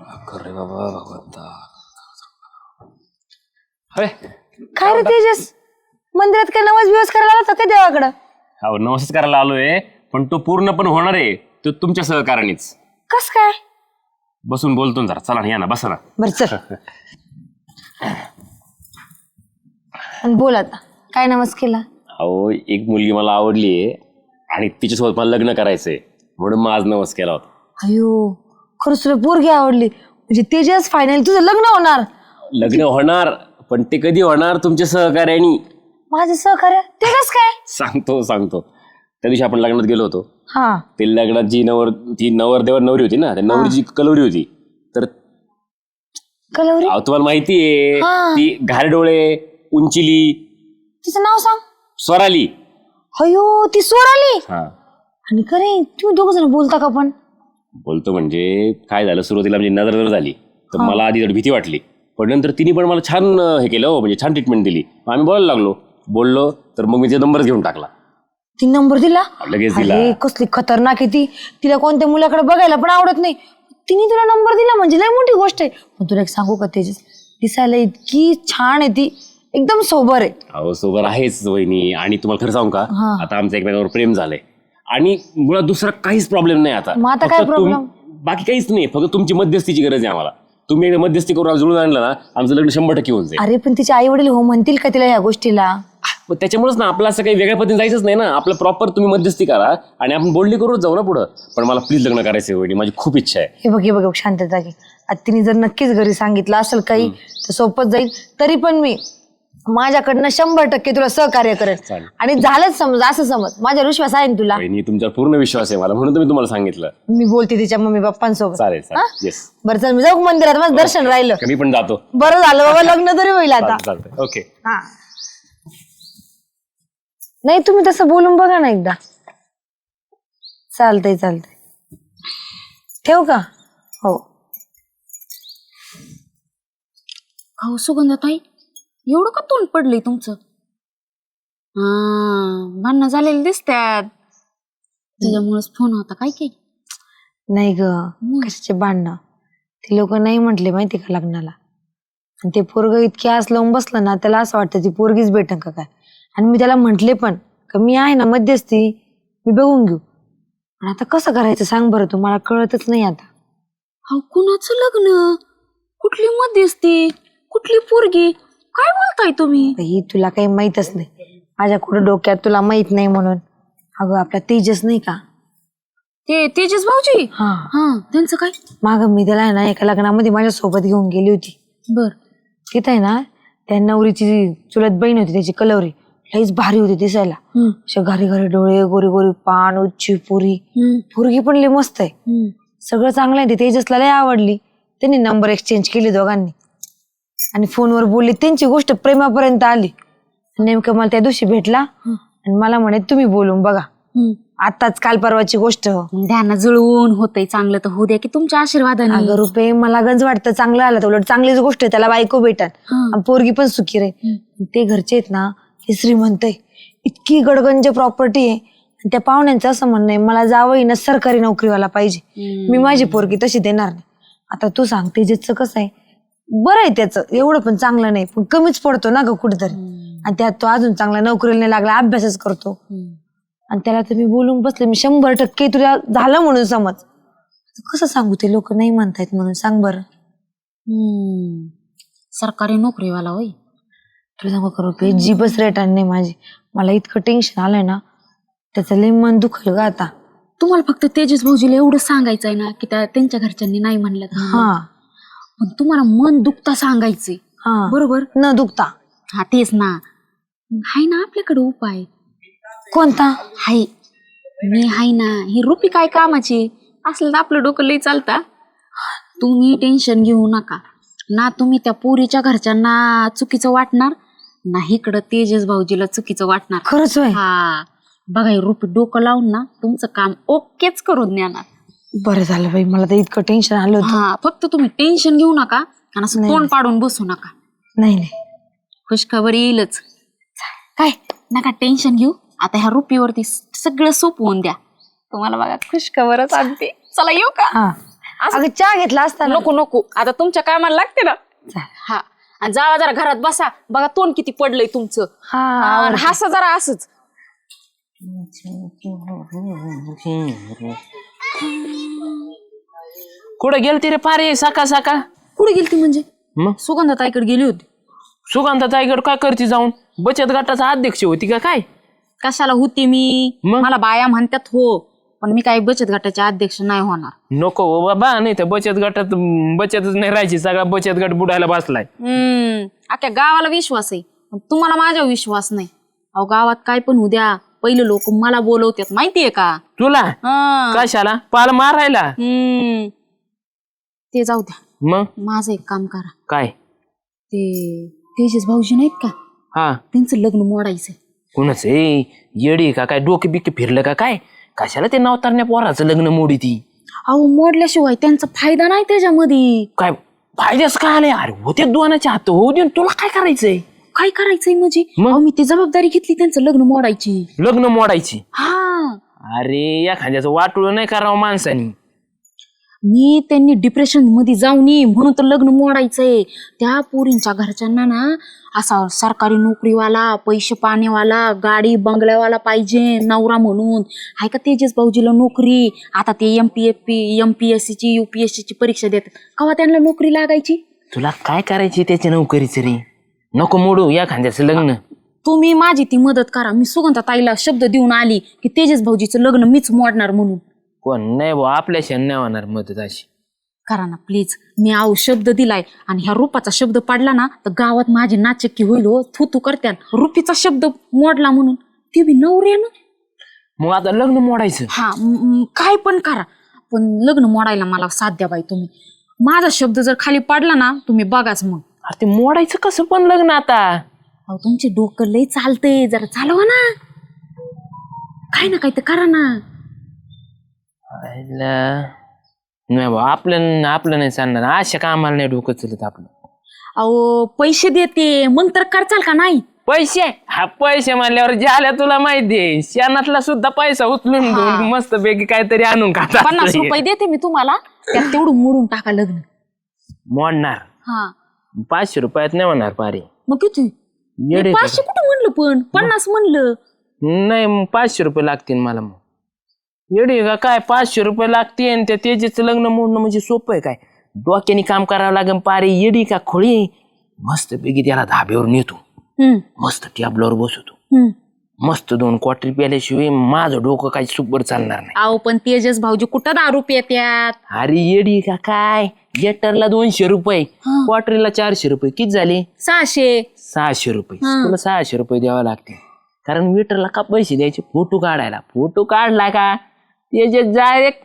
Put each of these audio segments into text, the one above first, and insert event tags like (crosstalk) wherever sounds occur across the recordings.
अरे बाबा भगवंता अरे. काय रे तेजस? मंदिरात काय नवस बिवस करायला आला होता का देवाकडं? हा नमस्कार करायला आलोय पण तो पूर्ण पण होणार आहे. तो तुमच्या सहकारानेच कस काय? बसून बोलतो ना जरा. चला ना या ना बसा ना. बर चल. आणि बोल आता. काय नवस केला? अहो एक मुलगी मला आवडली आहे आणि तिच्यासोबत मला लग्न करायचंय. म्हणून मग आज नवस केला होता. अयो. खरंच तुला पोरगी आवडली. म्हणजे तेजस फायनल तुझं लग्न होणार. लग्न होणार पण ते कधी होणार तुमच्या सहकार्याने? माझं सहकार्य? ते कस काय? सांगतो सांगतो. त्या दिवशी आपण लग्नात गेलो होतो. हा. ते लग्नात जी नवर ती नवरदेवर नवरी होती ना त्या नवरीची कलवरी होती. तर कलवरी? अहो, तुम्हाला माहिती आहे हा. ती घारडोळे उंचिली तिचं नाव सांग. स्वराली. अयो ती सोर आली हा. आणि खरे तुम्ही दोघ जण बोलता का पण? बोलतो म्हणजे काय झालं? सुरुवातीला म्हणजे नजर नजर झाली. तर मला आधी थोडी भीती वाटली. पण नंतर तिने पण मला छान हे केलं हो, म्हणजे छान ट्रीटमेंट दिली. मग आम्ही बोलायला लागलो. बोललो तर मग मी ते नंबरच घेऊन टाकला. ती नंबर दिला? लगेच दिला. अरे कसली खतरनाक आहे ती. तिला कोणत्या मुलाकडे बघायला पण आवडत नाही. तिने तुला नंबर दिला म्हणजे लय मोठी गोष्ट आहे. पण तुला एक सांगू का तेजस? दिसायला इतकी छान आहे ती. एकदम सोबर आहे. अहो सोबत आहेच वहिनी. आणि तुम्हाला खरं सांगू का? हा. आता आमचं एकमेकांवर प्रेम झालंय. आणि मुळात दुसरा काहीच प्रॉब्लेम नाही आता. मग आता काय फक्त तुम- problem? बाकी काहीच नाही फक्त तुमची मध्यस्थीची गरज आहे आम्हाला. तुम्ही एकदा मध्यस्थी करून जुळून आणलं ना आमचं लग्न शंभर टक्के होऊन जाईल. अरे पण तिचे आई वडील हो म्हणतील का तिला या गोष्टीला? मग त्याच्यामुळेच ना आपलं असं काही वेगळ्या पद्धतीने जायचंच नाही ना. आपलं प्रॉपर तुम्ही मध्यस्थी करा आणि आपण बोलली करूच जाऊ ना पुढं. पण मला प्लीज लग्न करायचं वहिनी. माझी खूप इच्छा आहे. हे बघ हे बघ हे बघ, शांतता घे आता तिने जर नक्कीच घरी सांगितलं असेल काही तर सोपच जाईल. तरी पण मी माझ्याकडनं शंभर टक्के तुला सहकार्य करेन चालेल. आणि झालंच समज असं समज. माझ्या विश्वास आहे ना तुला? वहिनी तुमच्यावर पूर्ण विश्वास आहे मला म्हणून मी तुम्हाला सांगितलं. मी बोलते तिच्या मम्मी पप्पांसोबत. चालेल चालेल. येस बरं चल मी जाऊ मंदिरात. माझं दर्शन राहिलं. मी पण जातो. बरं झालं बाबा लग्न तरी होईल आता. ओके हा. नाही तुम्ही तसं बोलून बघा ना एकदा. चालतंय चालतंय. ठेव का? हो. अहो सुगंधाताई एवढं का तोंड पडलंय तुमचं? हा भांडणं झालेले दिसतात त्याच्यामुळेच फोन होता काय काय नाही ग कशाचे भांडणं. ते लोक नाही म्हटले माहिती का लग्नाला. आणि ते पोरग इतके आस लावून बसलं ना त्याला असं वाटतं ती पोरगीच भेटन का काय? आणि मी त्याला म्हंटले पण का मी आहे ना मध्यस्थी मी बघून घेऊ. पण आता कसं करायचं सांग बरं तू मला कळतच नाही आता. अहो कुणाचं लग्न? कुठली मध्यस्थी? कुठली पोरगी? काय बोलताय तुम्ही? ही तुला काही माहीतच नाही. माझ्या कुठं डोक्यात तुला माहीत नाही म्हणून. अगं आपला तेजस नाही का? ते तेजस भाऊजी? हा. हा त्यांचं काय? माग मी त्याला आहे ना एका लग्नामध्ये माझ्या सोबत घेऊन गेली होती. बर. तिथं आहे ना त्या नवरीची जी चुलत बहीण होती त्याची कलवरी लईच भारी होती दिसायला. हम्म, अशा घरी घरी डोळे गोरी गोरी पान उच्ची पुरी. हम्म, पोरगी पण लई मस्त आहे. हम्म. सगळं चांगलं आहे ते तेजसला लय आवडली. त्यांनी नंबर एक्सचेंज केले दोघांनी. आणि फोनवर बोलली त्यांची गोष्ट प्रेमापर्यंत आली. नेमकं मला त्या दिवशी भेटला आणि मला म्हणे तुम्ही बोलून बघा. आताच काल परवाची गोष्ट. ध्यान जुळवून होतंय चांगलं तर होऊ द्या की तुमच्या आशीर्वादाने. अगं रुपये मला गंज वाटतं चांगलं आलं तर उलट चांगलीच गोष्ट आहे त्याला बायको भेटन हा. आणि पोरगी पण सुखी राहील. ते घरचे आहेत ना ते श्रीमंत आहे. इतकी गडगंज प्रॉपर्टी आहे. आणि त्या पाहुण्यांचं असं म्हणणं आहे मला जावं ना सरकारी नोकरीवाला पाहिजे. मी माझी पोरगी तशी देणार नाही. आता तू सांग तेजसचं कसं आहे? बरं आहे त्याचं. एवढं पण चांगलं नाही. पण कमीच पडतो ना ग कुठेतरी. आणि त्यात तो अजून चांगला नोकरीला नाही लागला अभ्यासच करतो. आणि त्याला तर मी बोलून बसले मी शंभर टक्के तुला झालं म्हणून समज. कसं सांगू ते लोक नाही म्हणतायत म्हणून? सांग बरं. हम्म. सरकारी नोकरीवाला होय? तुला सांगू का रुपये? जीबच रेट नाही माझी. मला इतकं टेन्शन आलंय ना. त्याचं लय मन दुखल ग आता. तुम्हाला फक्त तेजस भाऊजीला एवढं सांगायचं आहे ना की त्या त्यांच्या घरच्यांनी नाही म्हणलं तर म्हणलं. हा पण तुम्हाला मन दुखता सांगायचंय. हा. बरोबर? न दुखता. हा तेच ना. मग हाय ना आपल्याकडे उपाय. कोणता? हाय. मी हाय ना. ही रुपी काय कामाची? असलं तर आपलं डोकं लई चालता. तुम्ही टेन्शन घेऊ नका. ना तुम्ही त्या पोरीच्या घरच्यांना चुकीचं वाटणार ना इकडं तेजस भाऊजीला चुकीचं वाटणार. खरंच होय. हा. बघा ही रुपी डोकं लावून ना तुमचं काम ओकेच करून देणार. बरं झालं बाई मला तर इतकं टेन्शन आलं होतं. हा फक्त तुम्ही टेन्शन घेऊ नका आणि असं नाही. तोंड पाडून बसू नका. नाही नाही. खुशखबर येईलच. काय? नका टेन्शन घेऊ. आता ह्या रुपीवरती सगळं सोपवून द्या. तुम्हाला बघा खुशखबरच आणते. चला येऊ का? हा. असं अगं चहा घेतला असता ना? नको नको. आता तुमच्या कामाला लागते ना? हा. आणि जावा जरा घरात बसा. बघा तोंड किती पडलंय तुमचं. हा आणि हसा जरा असंच. कुठं गेलती रे पारे? सकाळ सकाळ. कुठे गेलती म्हणजे? मग? सुगंधाताईकडे गेली होती. सुगंधा ताईगड काय करते जाऊन? बचत गटाचा अध्यक्ष होती का काय? कशाला होती मी? मग? मला बाया म्हणतात हो पण मी काही बचत गटाचे अध्यक्ष नाही होणार. नको हो बाबा नाही तर बचत गटात अं, बचतच नाही राहायची सगळा बचत गट बुडायला बसलाय. हम्म अख्ख्या गावाला विश्वास आहे. पण तुम्हाला माझ्यावर विश्वास नाही. अहो गावात काय पण उद्या पहिले लोक मला बोलवतात माहितीये का? तुला? हं. कशाला? पाल मारायला? हम्म. ते जाऊ द्या. मग? माझं एक काम करा. काय? ते तेजस भाऊजी नाहीत का? हा. त्यांचं लग्न मोडायचंय. कुणाच? ए येडी का? काय डोके बिके फिरलं का? काय? कशाला ते नवतारण्या पोराचं लग्न मोडी ती? अहो मोडल्याशिवाय त्यांचा फायदा नाही त्याच्यामध्ये. काय? फायद्याच का आले अरे होते दोनाचे हात. होऊ देऊन तुला काय करायचंय? काय करायचंय म्हणजे? मग? अहो मी ती जबाबदारी घेतली त्यांचं लग्न मोडायची. लग्न मोडायची? हा. अरे या खांद्याचं वाटोळ नाही करावं माणसानी. मी त्यांनी डिप्रेशनमध्ये जाऊन ये म्हणून तर लग्न मोडायचंय. त्या पोरींच्या घरच्यांना ना असा सरकारी नोकरीवाला पैसे पाणीवाला गाडी बंगल्यावाला पाहिजे नवरा म्हणून. हाय का तेजस भाऊजीला नोकरी? आता ते M P F P M P S सीची यू पी एस सीची परीक्षा देतात. केव्हा त्यांना नोकरी लागायची? तुला काय करायची त्याच्या नोकरीचं रे? नको मोडू या खांद्याचं लग्न. तुम्ही माझी ती मदत करा. मी सुगंधा ताईला शब्द देऊन आली की तेजस भाऊजीचं लग्न मीच मोडणार म्हणून. कोण? नाही भाऊ आपल्या शेण नाही होणार मदत अशी. करा ना प्लीज मी आव शब्द दिलाय आणि ह्या रूपाचा शब्द पडला ना तर गावात माझी नाचक्की होईल हो थू थू करत्यान. रुपीचा शब्द मोडला म्हणून. ते बी नवरे ना. मग आता लग्न मोडायचं. हा म- काय पण करा. पण लग्न मोडायला मला साथ द्या बाई तुम्ही. माझा शब्द जर खाली पडला ना तुम्ही बघाच मग. अरे ते मोडायचं कसं पण लग्न आता? अहो तुमचे डोकं लय चालतंय. जरा चालवा ना. काय ना काय तर करा ना. नाही भाऊ आपलं आपलं नाही चालणार. अशा कामाला नाही डोकं चलत आपलं. अहो पैसे देते. मग तर करचाल का नाही? पैसे? हा पैसे म्हणल्यावर ज्याला तुला माहितीये शेणातला सुद्धा पैसा उचलून घेऊन मस्त पैकी काहीतरी आणून खाता पन्नास रुपये देते मी तुम्हाला. त्यात तेवढं मोडून टाका लग्न. मोडणार. हा. पाचशे रुपयात नाही होणार पारे. मग किती? येडे का? पाचशे कुठं म्हणलं पण? पन्नास म्हणलं. नाही मग पाचशे रुपये लागतील मला मग. येडी का? काय पाचशे रुपये लागतील त्या तेजेचं लग्न मोडणं म्हणजे सोपं आहे काय? डोक्याने काम करावं लागेल पारे. येडी का? खोळी मस्त पैकी त्याला धाब्यावर नेतो. हम्म, मस्त टॅबलावर बसवतो. हम्म. मस्त दोन क्वार्टर प्याल्याशिवाय माझं डोकं काही सुपर चालणार नाही. अहो पण तेजस भाऊजी कुठं दारू पित्यात अरे येडी का? काय? लिटरला दोनशे रुपये. क्वार्टरला चारशे रुपये. किती झाले? सहाशे. सहाशे रुपये. तुला सहाशे रुपये द्यावे लागते कारण मीटरला का पैसे द्यायचे? फोटो काढायला. फोटो काढला का? त्याचे डायरेक्ट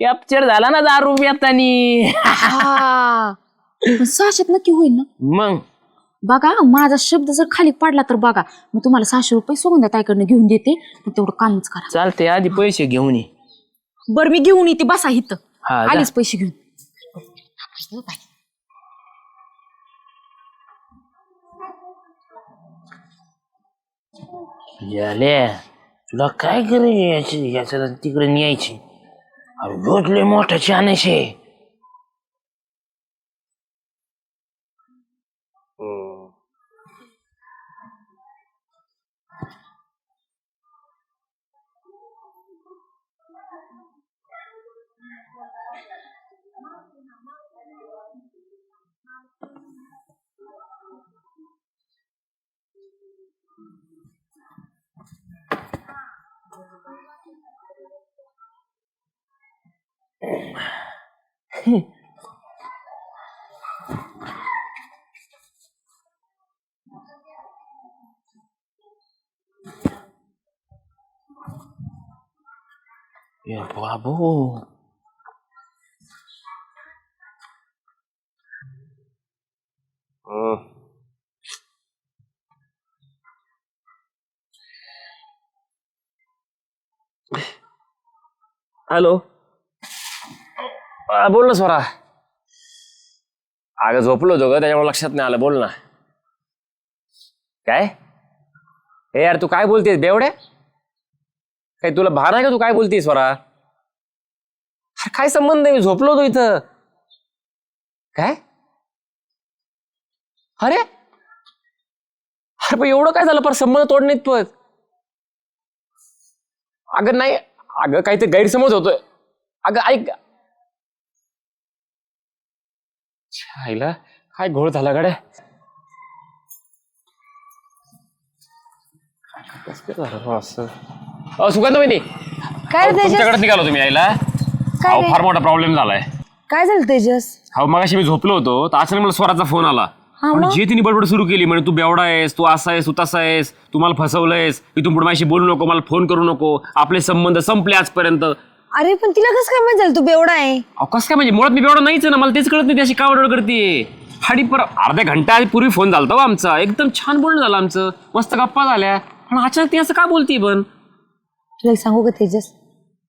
कॅप्चर झाला ना दारू. (laughs) पण सहाशेत नक्की होईल ना? मग? बघा माझा शब्द जर खाली पडला तर बघा. मी तुम्हाला सहाशे रुपये सुगंधा ताईकडनं घेऊन देते. पण तेवढं कामच करा. चालते आधी पैसे घेऊन ये. बरं मी घेऊन येते. बसा इथं. हा जा. आलीच पैसे घेऊन. झाले तुला काय करायची याची? याच्या तिकडे न्यायची. अरे रोज लय मोठा चानाशे (laughs) ये बाबू हॅलो. हा, बोल ना स्वरा. अगं झोपलो होतो ग त्याच्यामुळे लक्षात नाही आलं. बोल ना. काय? हे यार तू काय बोलतेस बेवड्या काय तुला भान आहे का तू काय बोलतेस स्वरा? अरे काय संबंध आहे? मी झोपलो होतो इथं. काय? अरे? अरे पण एवढं काय झालं? पर संबंध तोडण्यात पण. अगं नाही. अगं काहीतरी गैरसमज होतोय. अगं ऐक. आईला काय घोळ झाला गाड्या? सुगंध वहिनी काय रे तेजस? निघालो तुम्ही यायला. काय अहो, रे? फार मोठा प्रॉब्लेम झालाय. काय झालं तेजस? हा मगाशी मी झोपलो होतो तर अचानक मला स्वराचा फोन आला. हा मग? जे तिने बडबड सुरू केली म्हणजे तू बेवडा आहेस तू असा आहेस तू तसा आहेस तू मला फसवलंयस इथून पुढे माझ्याशी बोलू नको मला फोन करू नको आपले संबंध संपले आजपर्यंत. अहो अरे पण तिला कसं काय माहीत झालं तू बेवडा आहे? कसं काय म्हणजे मुळात मी बेवडा नाहीच आहे ना मला तेच कळत नाही त्याशी का बडबड करते. आणि पर अर्ध्या घंटा आधी पूर्वी फोन झाला हो आमचा एकदम छान बोलणं झालं आमचं मस्त गप्पा झाल्या. आणि अचानक ती असं का बोलती पण? तुला एक सांगू का तेजस?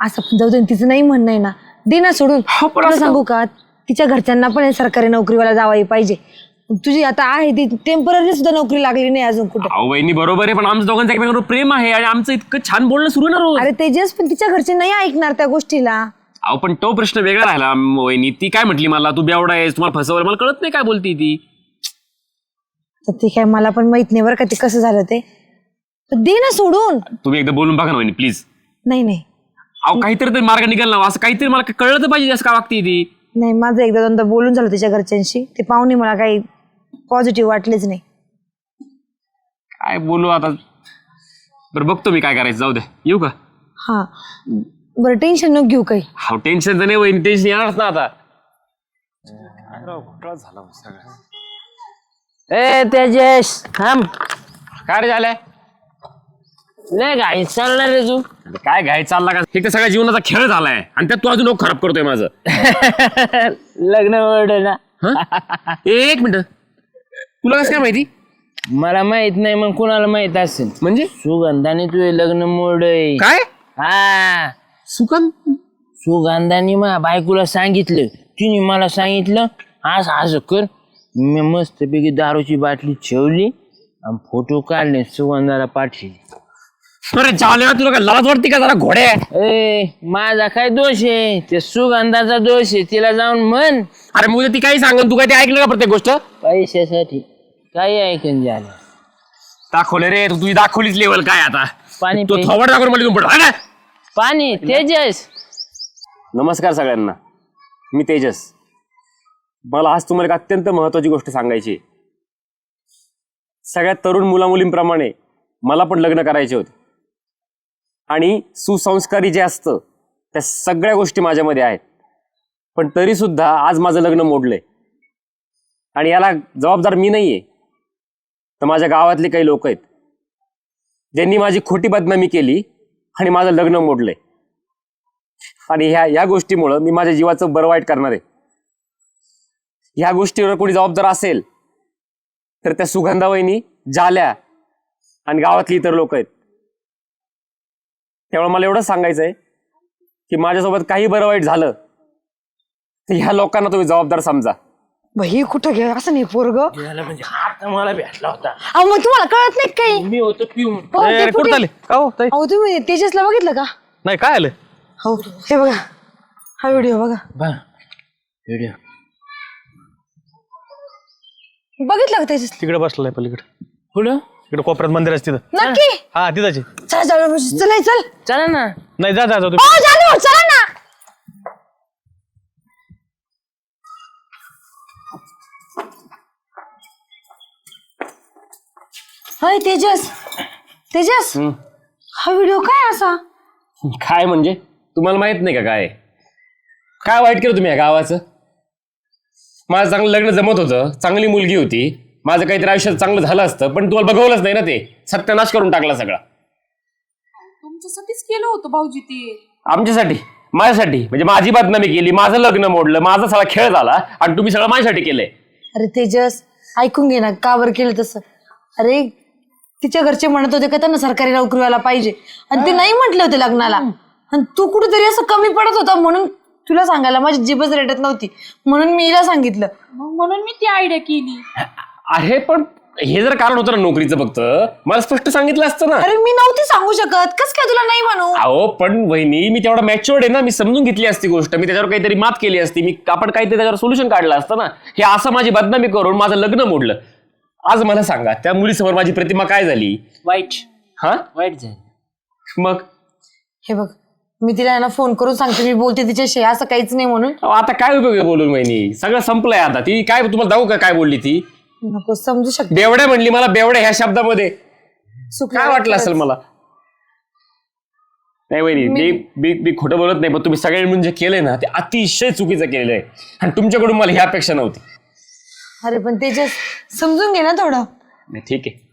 असं पण जाऊ दे ना, तिचं नाही म्हणणं आहे ना. दे ना सोडून. हो, पण तुला असं- सांगू का? तिच्या घरच्यांना पण सरकारी नोकरीवाला जावाई पाहिजे. तुझी आता आहे ती टेंपररी सुद्धा नोकरी लागली नाही अजून कुठं. अहो वहिनी बरोबर आहे पण आमचं दोघांचं एकमेकांवर प्रेम आहे आणि आमचं इतकं छान बोलणं सुरू ना रोज अरे तेजस पण तिच्या घरचे नाही ऐकणार त्या गोष्टीला. अहो पण तो प्रश्न वेगळा राहिला म, वहिनी. ती काय म्हटली मला? तू बेवडा आहेस तुम्हाला फसवलं मला कळत नाही काय बोलती ती. तर ते काय मला पण माहीत नाही बरं का ते कसं झालं ते. दे ना सोडून. तुम्ही एकदा बोलून बघा ना वहिनी प्लीज. नाही नाही. अहो काहीतरी तरी मार्ग निघाल ना असं काहीतरी मला कळलं तर पाहिजे असं का वागते ती. नाही माझं एकदा दोनदा बोलून झालं तिच्या घरच्यांशी. ते पाहुणे मला काही पॉझिटिव्ह वाटलेच नाही. काय बोलू आता? बरं बघतो मी काय करायचं. जाऊ दे. येऊ का? हा. बरं टेन्शन नको घेऊ काही. हा टेन्शन तर नाही टेन्शन येणारच ना आता. ए तेजस थांब. काय रे झालंय? नाही गाई चालणार रे तू अरे काय घाय चालला का? एक तर सगळ्या जीवनाचा खेळ झालाय. आणि त्यात तू अजून खराब करतोय माझं. (laughs) लग्न वर्ड ना. हं? एक मिनिट. तुला कसं काय माहिती? मला माहीत नाही मग कुणाला माहीत असेल? म्हणजे? सुगंधाने तुझे लग्न मोड काय? हा. सुकन सुगंधाने माझ्या बायकोला सांगितलं. तिने मला सांगितलं असं असं कर. मी मस्तपैकी दारूची बाटली ठेवली आणि फोटो काढले सुगंधाला पाठवले. अरे झाले तुला काय लाज वाटते का जरा घोड्या ए माझा काय दोष आहे? ते सुगंधाचा दोष आहे तिला जाऊन म्हण. अरे मग ती काही सांगन तू काय ते ऐकलं का प्रत्येक गोष्ट? पैशासाठी. काही ऐकून झालं दाखवले रे तू तुझी दाखवलीच लेवल काय आता? पाणी तो पे. थोबड दाखवून मला घेऊन पड. हा ना? पाणी तेजस. नमस्कार सगळ्यांना. मी तेजस. मला आज तुम्हाला एक अत्यंत महत्वाची गोष्ट सांगायची आहे. सगळ्यात तरुण मुलामुलींप्रमाणे मला पण लग्न करायचे होते. आणि सुसंस्कारी जे असतं त्या सगळ्या गोष्टी माझ्यामध्ये आहेत. पण तरी सुद्धा आज माझं लग्न मोडलंय. आणि याला जबाबदार मी नाहीये. तर माझ्या गावातले काही लोक आहेत. ज्यांनी माझी खोटी बदनामी केली आणि माझं लग्न मोडलंय. आणि ह्या ह्या गोष्टीमुळं मी माझ्या जीवाचं बरं वाईट करणार आहे. ह्या गोष्टीवर कोणी जबाबदार असेल तर त्या सुगंधावहिनी जाल्या आणि गावातली इतर लोक आहेत. त्यामुळे मला एवढंच सांगायचं आहे की माझ्यासोबत काही बरं वाईट झालं तर ह्या लोकांना तुम्ही जबाबदार समजा. ही कुठं घे? असं नाही पोरग. म्हणजे आता मला भेटला होता. अहो मग तुम्हाला कळत नाही काही? मी होतो पिऊन हो, ते कुठं चालले का हो ताई? अहो तुम्ही तेजसला बघितलं का? नाही काय आलं? हो हे बघा. हा व्हिडिओ बघा. बा व्हिडिओ. बघितलं का तेजस तिकडे बसलाय पलीकडे. पुढं तिकडे कोपऱ्यात मंदिर आहे तिथं. नक्की? हा तिथंच आहे. चला चला चला चल चला ना. नाही जा जा जा तुम्ही. चला ना. होय तेजस. तेजस हा व्हिडिओ काय असा? काय म्हणजे? तुम्हाला माहीत नाही का काय? काय वाईट केलं तुम्ही या गावाचं? माझं चांगलं लग्न जमत होतं. चांगली मुलगी होती. माझं काहीतरी आयुष्यात चांगलं झालं असतं पण तुम्हाला बघवलंच नाही ना ते. सत्यानाश करून टाकला सगळा. तुमच्यासाठीच केलं होतं भाऊजी ते. आमच्यासाठी माझ्यासाठी. म्हणजे माझी बदनामी केली माझं लग्न मोडलं माझा सगळा खेळ झाला आणि तुम्ही सगळं माझ्यासाठी केलंय. अरे तेजस ऐकून घे ना का बरं केलं तसं? अरे तिच्या घरचे म्हणत होते का त्यांना सरकारी नोकरीवाला पाहिजे. आणि ते नाही म्हटले होते लग्नाला. आणि तू कुठेतरी असं कमी पडत होता म्हणून तुला सांगायला माझी जीभच रेटत नव्हती. म्हणून मी हिला सांगितलं. मग म्हणून मी ती आयडिया केली. अरे पण हे जर कारण होतं ना नोकरीचं फक्त मला स्पष्ट सांगितलं असतं ना. अरे मी नव्हती सांगू शकत. कस काय तुला नाही म्हणू? अहो पण वहिनी मी तेवढा मॅच्युअर्ड आहे ना मी समजून घेतली असती गोष्ट. मी त्याच्यावर काहीतरी मात केली असती. मी आपण काहीतरी त्याच्यावर सोल्युशन काढलं असतं ना. हे असं माझी बदनामी करून माझं लग्न मोडलं. आज मला सांगा त्या मुलीसमोर माझी प्रतिमा काय झाली? वाईट. हा? वाईट झालं. मग? हे बघ मी तिला आहे ना फोन करून सांगते. मी बोलते तिच्याशी. असं काहीच नाही म्हणून. अहो, आता काय उपयोग आहे बोलून वहिनी? सगळं संपलंय आता. ती काय तुम्हाला जाऊ का काय बोलली ती? नको समजू शकते. बेवड्या म्हणली मला बेवड्या ह्या शब्दामध्ये. काय वाटलं. असेल मला? नाही वहिनी मी मी मी खोटं बोलत नाही पण तुम्ही सगळ्यांनी म्हणजे केलंय ना ते अतिशय चुकीचं केलेलं आहे आणि तुमच्याकडून मला ह्या अपेक्षा नव्हती. अरे पण ते समजून घे ना थोडं. नाही ठीक आहे.